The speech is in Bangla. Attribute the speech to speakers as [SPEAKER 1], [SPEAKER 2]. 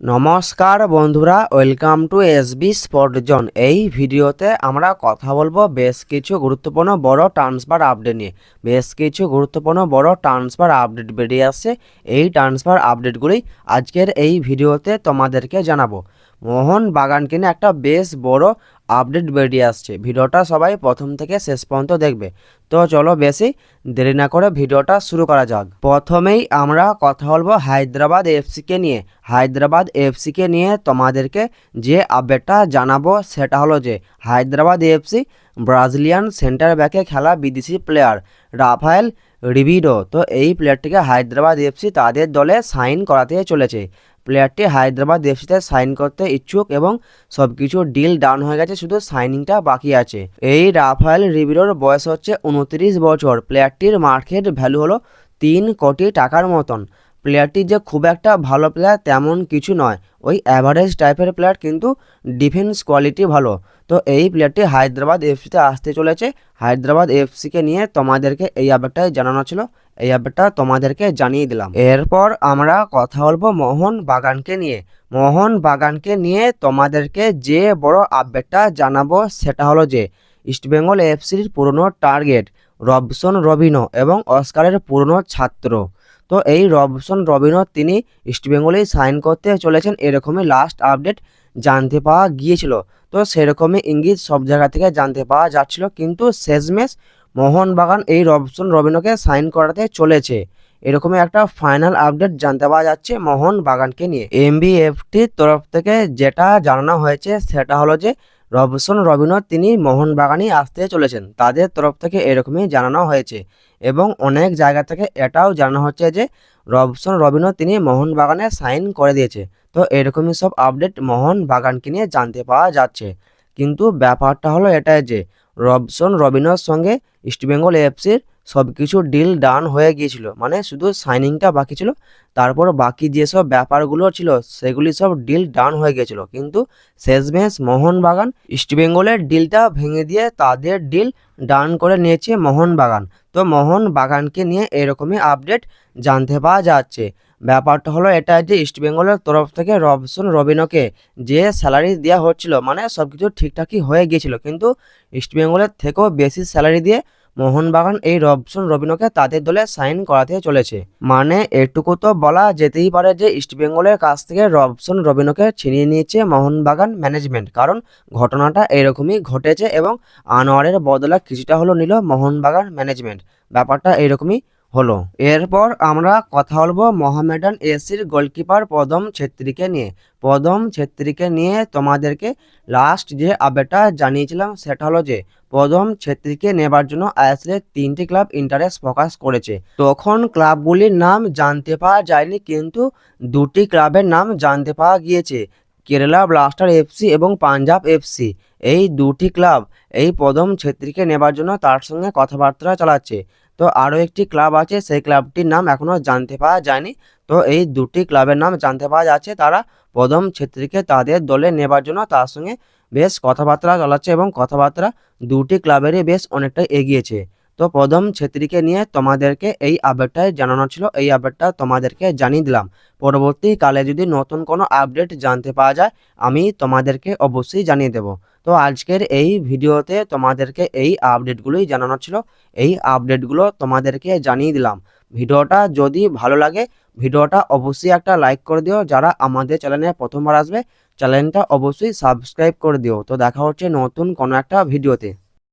[SPEAKER 1] নমস্কার বন্ধুরা welcome to S B spot zone এই ভিডিওতে আমরা কথা বলব বেশ কিছু গুরুত্বপূর্ণ বড় ট্রান্সফার আপডেট নিয়ে। বেশ কিছু গুরুত্বপূর্ণ বড় ট্রান্সফার আপডেট বেরিয়ে আসছে। এই ট্রান্সফার আপডেটগুলি আজকের এই ভিডিওতে তোমাদেরকে জানাব। মোহন বাগানকে নিয়ে একটা বেশ বড় আপডেট বেরিয়ে আসছে। ভিডিওটা সবাই প্রথম থেকে শেষ পর্যন্ত দেখবে। তো চলো বেশি দেরি না করে ভিডিওটা শুরু করা যাক। প্রথমেই আমরা কথা বলব হায়দ্রাবাদ এফসিকে নিয়ে। হায়দ্রাবাদ এফসিকে নিয়ে তোমাদেরকে যে আপডেটটা জানাব সেটা হলো যে হায়দ্রাবাদ এফসি ব্রাজিলিয়ান সেন্টার ব্যাকে খেলা বিদেশি প্লেয়ার রাফায়েল রিবিডো। তো এই প্লেয়ারটিকে হায়দ্রাবাদ এফসি তাদের দলে সাইন করাতে চলেছে। প্লেয়ারটি হায়দ্রাবাদ এফসিতে সাইন করতে ইচ্ছুক এবং সব কিছু ডিল ডাউন হয়ে গেছে, শুধু সাইনিংটা বাকি আছে। এই রাফায়েল রিবিরোর বয়স হচ্ছে উনত্রিশ বছর। প্লেয়ারটির মার্কেট ভ্যালু হলো তিন কোটি টাকার মতন। প্লেয়ারটি যে খুব একটা ভালো প্লেয়ার তেমন কিছু নয়। ওই অ্যাভারেজ টাইপের প্লেয়ার কিন্তু ডিফেন্স কোয়ালিটি ভালো। তো এই প্লেয়ারটি হায়দ্রাবাদ এফসিতে আসতে চলেছে। হায়দ্রাবাদ এফসিকে নিয়ে তোমাদেরকে এই আপডেটটাই জানানো ছিল। এই আপডেটটা তোমাদেরকে জানিয়ে দিলাম। এরপর আমরা কথা বলব মোহন বাগানকে নিয়ে। মোহন বাগানকে নিয়ে তোমাদেরকে যে বড় আপডেটটা জানাব সেটা হলো যে ইস্টবেঙ্গল এফসির পুরনো টার্গেট রবসন রবিনো এবং অস্কারের পুরনো ছাত্র। তো এই রবসন রবিনো তিনি ইস্টবেঙ্গলেই সাইন করতে চলেছেন। এরকমই লাস্ট আপডেট জানতে পাওয়া গিয়েছিল। তো সেরকমই ইঙ্গিত সব জায়গা থেকে জানতে পাওয়া যাচ্ছিল। কিন্তু শেষমেশ মোহনবাগান এই রবসন রবিনোকে সাইন করাতে চলেছে। এরকমই একটা ফাইনাল আপডেট জানতে পাওয়া যাচ্ছে মোহন বাগানকে নিয়ে এমবিএফটির তরফ থেকে যেটা জানানো হয়েছে সেটা হলো যে রবসন রবিনো তিনি মোহন মোহনবাগানই আসতে চলেছেন। তাদের তরফ থেকে এরকমই জানানো হয়েছে। এবং অনেক জায়গা থেকে এটাও জানা হচ্ছে যে রবসন রবিনো তিনি মোহনবাগানে সাইন করে দিয়েছে। তো এরকমই সব আপডেট মোহনবাগানকে নিয়ে জানতে পাওয়া যাচ্ছে। কিন্তু ব্যাপারটা হলো এটাই যে রবসন রবিনোর সঙ্গে ইস্টবেঙ্গল এফসির সব কিছু ডিল ডান হয়ে গিয়েছিল। মানে শুধু সাইনিংটা বাকি ছিল, তারপর বাকি যেসব ব্যাপারগুলো ছিল সেগুলি সব ডিল ডান হয়ে গেছিল কিন্তু শেষমেশ মোহনবাগান ইস্টবেঙ্গলের ডিলটা ভেঙে দিয়ে তাদের ডিল ডান করে নিয়েছে মোহনবাগান। তো মোহন বাগানকে নিয়ে এরকমই আপডেট জানতে পাওয়া যাচ্ছে। ব্যাপারটা হলো, এটা যে ইস্টবেঙ্গলের তরফ থেকে রবসন রবিনোকে যে স্যালারি দেওয়া হচ্ছিল মানে সব কিছু ঠিকঠাকই হয়ে গিয়েছিল। কিন্তু ইস্টবেঙ্গলের থেকেও বেশি স্যালারি দিয়ে মোহনবাগান এই রবসন রবিনোকে তাদের দলে সাইন করাতে চলেছে। মানে এটুকু তো বলা যেতেই পারে যে ইস্টবেঙ্গলের কাছ থেকে রবসন রবিনকে ছিনিয়ে নিয়েছে মোহনবাগান ম্যানেজমেন্ট। কারণ ঘটনাটা এরকমই ঘটেছে এবং আনোয়ারের বদলা কিছুটা হলো নিল মোহনবাগান ম্যানেজমেন্ট। ব্যাপারটা এরকমই হলো। এরপর আমরা কথা বলব মোহামেডান এসির গোলকিপার পদম ছেত্রীকে নিয়ে। পদম ছেত্রীকে নিয়ে তোমাদেরকে লাস্ট যে আপডেটটা জানিয়েছিলাম সেটা হলো যে পদম ছেত্রীকে নেবার জন্য আইএসএলের তিনটি ক্লাব ইন্টারেস্ট প্রকাশ করেছে। তখন ক্লাবগুলির নাম জানতে পাওয়া যায়নি, কিন্তু দুটি ক্লাবের নাম জানতে পাওয়া গিয়েছে, কেরালা ব্লাস্টার এফসি এবং পাঞ্জাব এফসি। এই দুটি ক্লাব এই পদম ছেত্রীকে নেবার জন্য তার সঙ্গে কথাবার্তা চালাচ্ছে। তো আরও একটি ক্লাব আছে, সেই ক্লাবটির নাম এখনও জানতে পাওয়া যায়নি। তো এই দুটি ক্লাবের নাম জানতে পাওয়া যাচ্ছে, তারা পদম ছেত্রীকে তাদের দলে নেবার জন্য তার সঙ্গে বেশ কথাবার্তা চালাচ্ছে এবং কথাবার্তা দুটি ক্লাবেরই বেশ অনেকটাই এগিয়েছে। তো পদম ছেত্রীকে নিয়ে তোমাদেরকে এই আপডেটটাই জানানো ছিল। এই আপডেটটা তোমাদেরকে জানিয়ে দিলাম। পরবর্তীকালে যদি নতুন কোনো আপডেট জানতে পাওয়া যায়, আমি তোমাদেরকে অবশ্যই জানিয়ে দেব। তো আজকের এই ভিডিওতে তোমাদেরকে এই আপডেটগুলোই জানানো ছিল। এই আপডেটগুলো তোমাদেরকে জানিয়ে দিলাম। ভিডিওটা যদি ভালো লাগে, ভিডিওটা অবশ্যই একটা লাইক করে দিও। যারা আমাদের চ্যানেলে প্রথমবার আসবে চ্যানেলটা অবশ্যই সাবস্ক্রাইব করে দিও। তো দেখা হচ্ছে নতুন কোনো একটা ভিডিওতে